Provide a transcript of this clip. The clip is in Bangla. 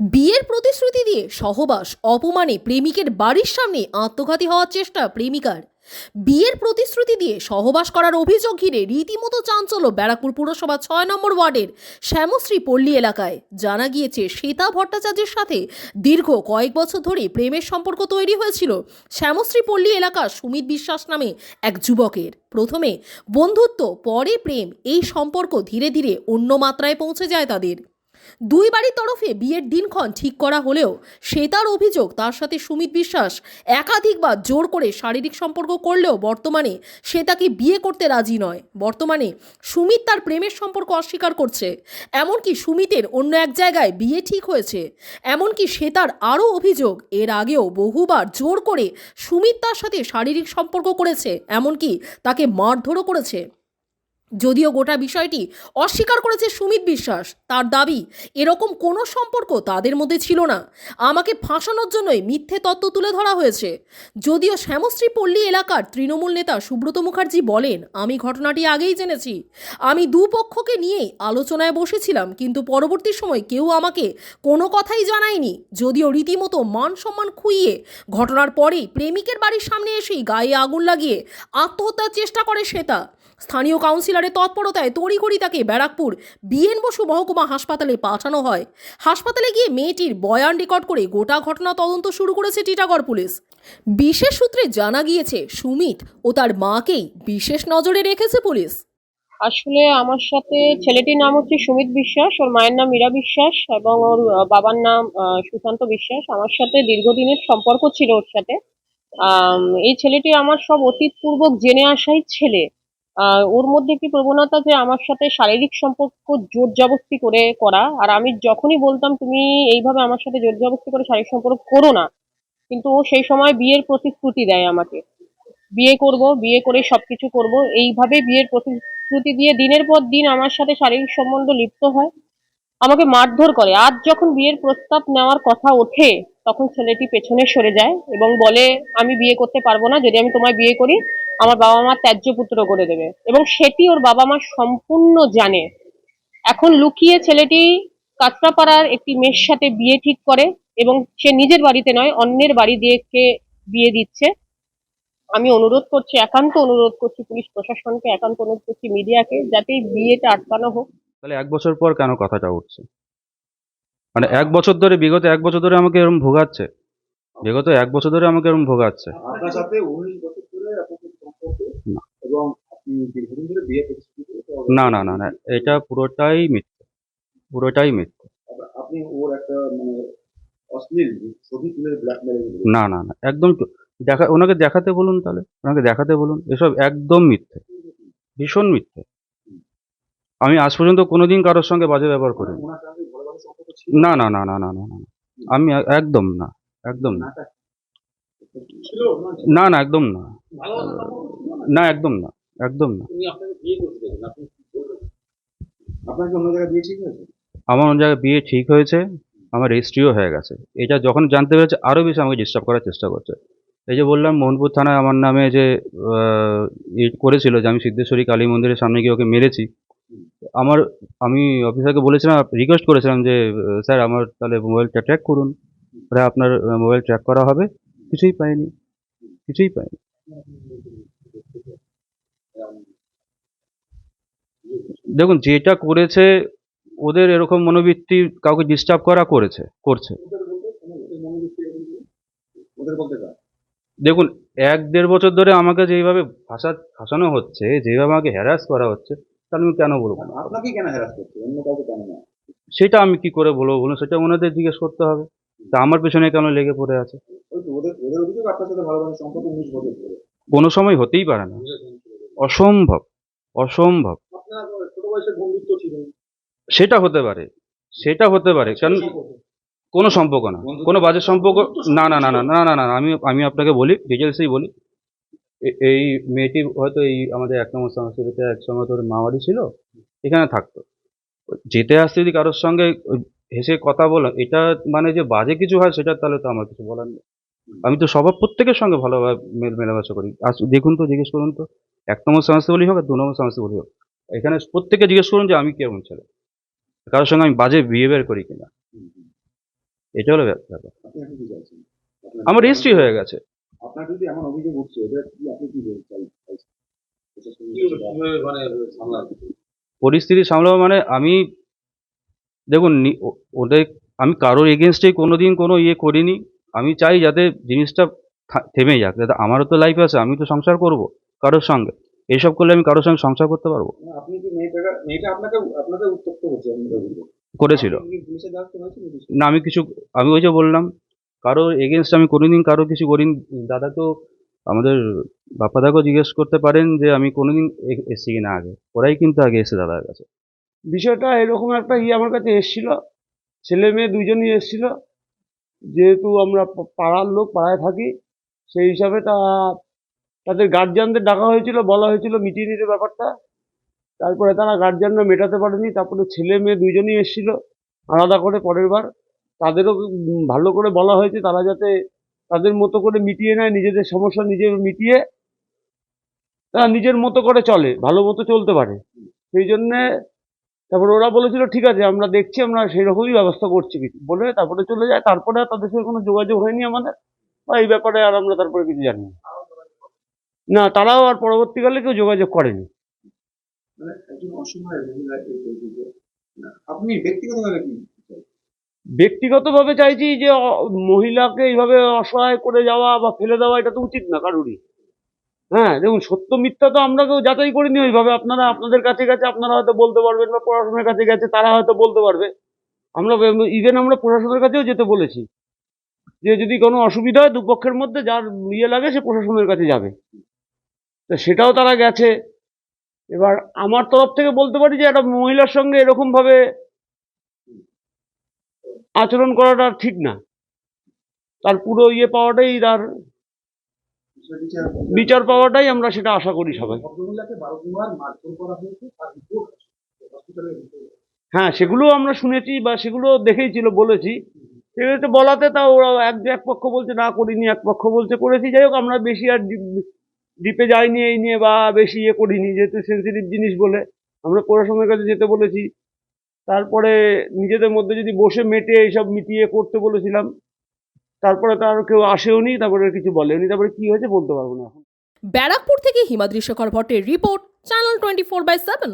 বিয়ের প্রতিশ্রুতি দিয়ে সহবাস, অপমানে প্রেমিকের বাড়ির সামনে আত্মঘাতী হওয়ার চেষ্টা প্রেমিকার। বিয়ের প্রতিশ্রুতি দিয়ে সহবাস করার অভিযোগ ঘিরে রীতিমতো চাঞ্চল্য ব্যারাকপুর পুরসভা ছয় নম্বর ওয়ার্ডের শ্যামশ্রী পল্লী এলাকায়। জানা গিয়েছে, শ্বেতা ভট্টাচার্যের সাথে দীর্ঘ কয়েক বছর ধরে প্রেমের সম্পর্ক তৈরি হয়েছিল শ্যামশ্রী পল্লী এলাকার সুমিত বিশ্বাস নামে এক যুবকের। প্রথমে বন্ধুত্ব, পরে প্রেম, এই সম্পর্ক ধীরে ধীরে অন্য মাত্রায় পৌঁছে যায় তাদের। দুই বাড়ির তরফে বিয়ের দিনক্ষণ ঠিক করা হলেও শ্বেতার অভিযোগ তার সাথে সুমিত বিশ্বাস একাধিকবার জোর করে শারীরিক সম্পর্ক করলেও বর্তমানে সে তাকে বিয়ে করতে রাজি নয়। বর্তমানে সুমিত তার প্রেমের সম্পর্ক অস্বীকার করছে। এমনকি সুমিতের অন্য এক জায়গায় বিয়ে ঠিক হয়েছে। এমনকি শ্বেতার আরও অভিযোগ, এর আগেও বহুবার জোর করে সুমিত তার সাথে শারীরিক সম্পর্ক করেছে, এমনকি তাকে মারধরও করেছে। যদিও গোটা বিষয়টি অস্বীকার করেছে সুমিত বিশ্বাস, তার দাবি, এরকম কোনো সম্পর্ক তাদের মধ্যে ছিল না। আমাকে ফাঁসানোর জন্যই মিথ্যে তত্ত্ব তুলে ধরা হয়েছে। যদিও শ্যামশ্রী পল্লী এলাকার তৃণমূল নেতা সুব্রত মুখার্জি বলেন, আমি ঘটনাটি আগেই জেনেছি। আমি দুপক্ষকে নিয়েই আলোচনায় বসেছিলাম, কিন্তু পরবর্তী সময় কেউ আমাকে কোনো কথাই জানায়নি। যদিও রীতিমতো মান সম্মান খুইয়ে ঘটনার পরেই প্রেমিকের বাড়ির সামনে এসেই গায়ে আগুন লাগিয়ে আত্মহত্যার চেষ্টা করে শ্বেতা স্থানীয় কাউন্সিলরের তৎপরতায় তড়িঘড়ি তাকে ব্যারাকপুর বিএন বসু মহকুমা হাসপাতালে পাঠানো হয়। হাসপাতালে গিয়ে মেয়েটির বয়ান রেকর্ড করে গোটা ঘটনা তদন্ত শুরু করেছে টিটাগড় পুলিশ। বিশেষ সূত্রে জানা গিয়েছে, সুমিত ও তার মাকেই বিশেষ নজরে রেখেছে পুলিশ। আসলে আমার সাথে ছেলেটির নাম হচ্ছে সুমিত বিশ্বাস, ওর মায়ের নাম মীরা বিশ্বাস এবং ওর বাবার নাম সুশান্ত বিশ্বাস। আমার সাথে দীর্ঘদিনের সম্পর্ক ছিল ওর সাথে। এই ছেলেটি আমার সব অতীত পূর্বক জেনে আসাই ছেলে। ওর মধ্যে একটি প্রবণতা যে আমার সাথে শারীরিক সম্পর্ক জোর জবস্তি করে করা। আর আমি যখনই বলতাম, তুমি এইভাবে আমার সাথে জোর জবস্তি করে শারীরিক সম্পর্ক করো না। কিন্তু ও সেই সময় বিয়ের প্রতিশ্রুতি দেয় আমাকে। বিয়ে করব, বিয়ে করে সবকিছু করব। এইভাবে বিয়ের প্রতিশ্রুতি দিয়ে দিনের পর দিন আমার সাথে শারীরিক সম্বন্ধ লিপ্ত হয়। আমাকে মারধর করে। আজ যখন বিয়ের প্রস্তাব নেওয়ার কথা ওঠে, তখন ছেলেটি পেছনে সরে যায় এবং বলে, আমি বিয়ে করতে পারব না, যদি আমি তোমায় বিয়ে করি, আমার বাবা মা ত্যায্য পুত্র করে দেবে। এবং সেটি ওর বাবা মা সম্পূর্ণ জানে। এখন লুকিয়ে ছেলেটি কাঁচরাপাড়ার একটি মেয়ের সাথে বিয়ে ঠিক করে এবং সে নিজের বাড়িতে নয়, অন্যের বাড়ি দিয়ে বিয়ে দিচ্ছে। আমি অনুরোধ করছি, একান্ত অনুরোধ করছি পুলিশ প্রশাসনকে, একান্ত অনুরোধ করছি মিডিয়াকে, যাতে বিয়েটা আটকানো হোক। তাহলে এক বছর পর কেন কথাটা উঠছে? মানে এক বছর ধরে বিগত এক বছর ধরে আমাকে এরকম ভোগাচ্ছে। বিগত এক বছর ধরে আমাকে এরকম ভোগাচ্ছে। আপনার সাথে বছর ধরে না। এবং আপনি দীর্ঘদিন ধরে বিয়ে প্রতিশ্রুতি করে তো না না না না এটা পুরোটাই মিথ্যে। পুরোটাই মিথ্যে। আপনি ওর একটা মানে অশ্লীল ছবি তুলে ব্ল্যাকমেল না না না একদম দেখা ওনাকে দেখাতে বলুন তাহলে। ওনাকে দেখাতে বলুন এসব একদম মিথ্যে। ভীষণ মিথ্যে। আমি আজ পর্যন্ত কোনোদিন কারোর সঙ্গে বাজে ব্যবহার করি না না না না না না না। আমি একদম না একদম না। না না, একদম না। না, একদম না একদম না। আমার অন্য জায়গায় বিয়ে ঠিক হয়েছে, আমার রেজিস্ট্রিও হয়ে গেছে। এটা যখন জানতে পেরেছে আরও বেশি আমাকে ডিস্টার্ব করার চেষ্টা করছে। এই যে বললাম, মোহনপুর থানায় আমার নামে যে করেছিল যে আমি সিদ্ধেশ্বরী কালী মন্দিরের সামনে গিয়ে ওকে মেরেছি আমার, আমি অফিসারকে বলেছিলাম রিকোয়েস্ট করেছিলাম যে স্যার আমার তাহলে মোবাইলটা ট্র্যাক করুন। ওরা আপনার মোবাইল ট্র্যাক করা হবে। কিছুই পাইনি। কিছুই পাইনি। দেখুন, যেটা করেছে, ওদের এরকম মনোবৃত্তি কাউকে ডিস্টার্ব করা করেছে, করছে। দেখুন, এক দেড় বছর ধরে আমাকে যেইভাবে ভাষা ফাঁসানো হচ্ছে, যেভাবে আমাকে হ্যারাস করা হচ্ছে তাহলে আমি কেন বলব? আপনাকে কেন হেরাস করছে? অন্য কাউকে কেন না? সেটা আমি কি করে বলব বলুন? সেটা ওনাদের জিজ্ঞেস করতে হবে। তা আমার পেছনে কেন লেগে পড়ে আছে? কোনো সময় হতেই পারে না। অসম্ভব অসম্ভব। সেটা হতে পারে সেটা হতে পারে। কেন? কোনো সম্পর্ক? না। কোনো বাজে সম্পর্ক না না না না না না না আমি আমি আপনাকে বলি ডিটেলসেই বলি। এই মেয়েটি হয়তো এই আমাদের এক নম্বর সংস্কৃতিতে এক সময় তোর মামারি ছিল এখানে থাকতো। যেতে আসতে যদি কারোর সঙ্গে হেসে কথা বলো এটা মানে যে বাজে কিছু হয় সেটা তাহলে তো আমার কিছু বলার নেই। আমি তো সবার প্রত্যেকের সঙ্গে ভালোভাবে মেল মেলামেশা করি। আজ দেখুন তো জিজ্ঞেস করুন তো। এক নম্বর সংস্থা বলি হোক আর দু নম্বর সংস্থা বলি হোক এখানে প্রত্যেকে জিজ্ঞেস করুন যে আমি কেমন ছেলে? কারোর সঙ্গে আমি বাজে বিহেভিয়ার করি কিনা? এটা হলো ব্যাপার। আমার রেজিস্ট্রি হয়ে গেছে। আপনার যদি এমন অভিযোগ উঠছে এটা কি আপনি কি বলতে চাই- পরিস্থিতি সামলাবো মানে আমি দেখুন নি- ওদের আমি কারোর এগেনস্টে কোনোদিন কোনো ইয়ে করিনি। আমি চাই যাতে জিনিসটা থেমে যাক যাতে আমারও তো লাইফ আছে আমি তো সংসার করব কারোর সঙ্গে। এইসব করলে আমি কারোর সঙ্গে সংসার করতে পারব? আপনি কি মেয়েটাকে মেয়েটা আপনাকে আপনাকে উত্তপ্ত করছে করেছিল। কি না আমি কিছু আমি ওই যে বললাম কারোর এগেনস্ট আমি কোনোদিন কারও কিছু করিনি। দাদা তো আমাদের বাপ্পাদাকেও জিজ্ঞেস করতে পারেন যে আমি কোনোদিন এসেছি কিনা আগে। ওরাই কিন্তু আগে এসে দাদার কাছে। বিষয়টা এরকম একটা ইয়ে আমার কাছে এসেছিল। ছেলে মেয়ে দুজনই এসেছিল। যেহেতু আমরা পাড়ার লোক, পাড়ায় থাকি, সেই হিসাবে তা, তাদের গার্জিয়ানদের ডাকা হয়েছিল, বলা হয়েছিল মিটিয়ে নিতে ব্যাপারটা। তারপরে তারা গার্জিয়ানরা মেটাতে পারেনি। তারপরে ছেলে মেয়ে দুজনই এসেছিল। আলাদা করে পরের বার। তাদেরও ভালো করে বলা হয়েছে তারা যাতে তাদের মতো করে মিটিয়ে নেয়, নিজেদের সমস্যা নিজে মিটিয়ে তারা নিজের মতো করে চলে, ভালো মতো চলতে পারে সেই জন্যে তারপরে ওরা বলেছিল, ঠিক আছে, আমরা দেখছি, আমরা সেই রকমই ব্যবস্থা করছি কিছু বলে তারপরে চলে যায় তারপরে তাদের সঙ্গে কোনো যোগাযোগ হয়নি আমাদের বা এই ব্যাপারে আর আমরা তারপরে কিছু জানি না। তারাও আর পরবর্তীকালে কেউ যোগাযোগ করেনি মানে আপনি ব্যক্তিগতভাবে কি? ব্যক্তিগতভাবে চাইছি যে মহিলাকে এইভাবে অসহায় করে যাওয়া বা ফেলে দেওয়া, এটা তো উচিত না কারুরই। হ্যাঁ দেখুন, সত্য মিথ্যা তো আমরা কেউ যাচাই করিনি ওইভাবে। আপনারা আপনাদের কাছে গেছে, আপনারা হয়তো বলতে পারবেন বা প্রশাসনের কাছে গেছে, তারা হয়তো বলতে পারবে। আমরা ইভেন আমরা প্রশাসনের কাছেও যেতে বলেছি। যে, যদি কোনো অসুবিধা হয় দুপক্ষের মধ্যে, যার ইয়ে লাগে, সে প্রশাসনের কাছে যাবে। তো সেটাও তারা গেছে। এবার আমার তরফ থেকে বলতে পারি যে, একটা মহিলার সঙ্গে এরকমভাবে আচরণ করাটা ঠিক না। তার পুরো ইয়ে পাওয়াটাই তার বিচার পাওয়াটাই আমরা সেটা আশা করি সবাই। হ্যাঁ সেগুলো আমরা শুনেছি বা সেগুলো দেখেই ছিল বলেছি। সেগুলো বলাতে তা ওরা এক এক পক্ষ বলছে না করিনি এক পক্ষ বলছে করেছি। যাই হোক আমরা বেশি আর ডিপে যাইনি এই নিয়ে বা বেশি ইয়ে করিনি যেহেতু সেন্সিটিভ জিনিস বলে। আমরা প্রশাসনের কাছে যেতে বলেছি তারপরে নিজেদের মধ্যে যদি বসে মেটে এইসব মিটিয়ে করতে বলেছিলাম, তারপরে তো আর কেউ আসেওনি তারপরে কিছু বলেনি তারপরে কি হয়েছে বলতে পারব না এখন। ব্যারাকপুর থেকে Himadri Shekhar ভট্টের report channel twenty four by seven